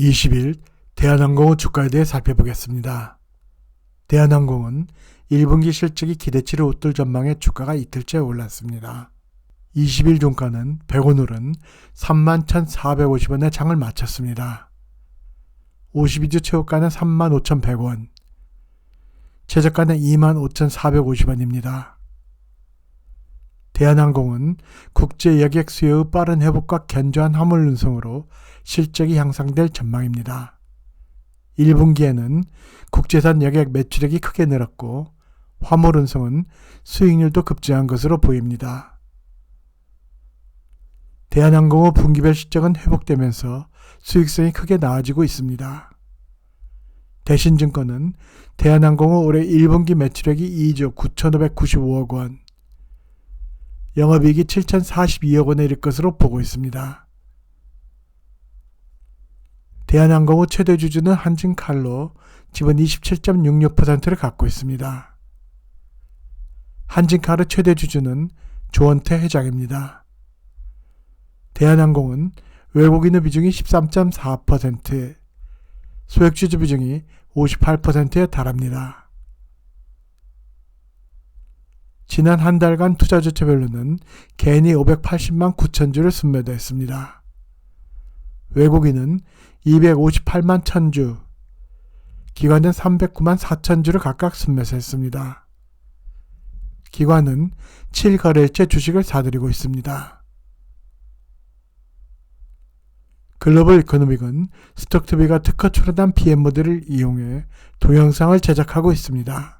20일 대한항공의 주가에 대해 살펴보겠습니다. 대한항공은 1분기 실적이 기대치를 웃돌 전망에 주가가 이틀째 올랐습니다. 20일 종가는 100원 오른 31,450원에 장을 마쳤습니다. 52주 최고가는 35,100원, 최저가는 25,450원입니다. 대한항공은 국제 여객 수요의 빠른 회복과 견조한 화물 운송으로 실적이 향상될 전망입니다. 1분기에는 국제선 여객 매출액이 크게 늘었고 화물 운송은 수익률도 급증한 것으로 보입니다. 대한항공의 분기별 실적은 회복되면서 수익성이 크게 나아지고 있습니다. 대신증권은 대한항공의 올해 1분기 매출액이 2조 9,595억 원, 영업이익이 7,042억 원에 이를 것으로 보고 있습니다. 대한항공의 최대 주주는 한진칼로 지분 27.66%를 갖고 있습니다. 한진칼의 최대 주주는 조원태 회장입니다. 대한항공은 외국인의 비중이 13.4%, 소액주주 비중이 58%에 달합니다. 지난 한 달간 투자 주체별로는 개인이 580만 9천 주를 순매도했습니다. 외국인은 258만 1000주, 기관은 309만 4천 주를 각각 순매수했습니다. 기관은 7거래일째 주식을 사들이고 있습니다. 글로벌 이코노믹은 스톡투비가 특허 출원한 PM 모델을 이용해 동영상을 제작하고 있습니다.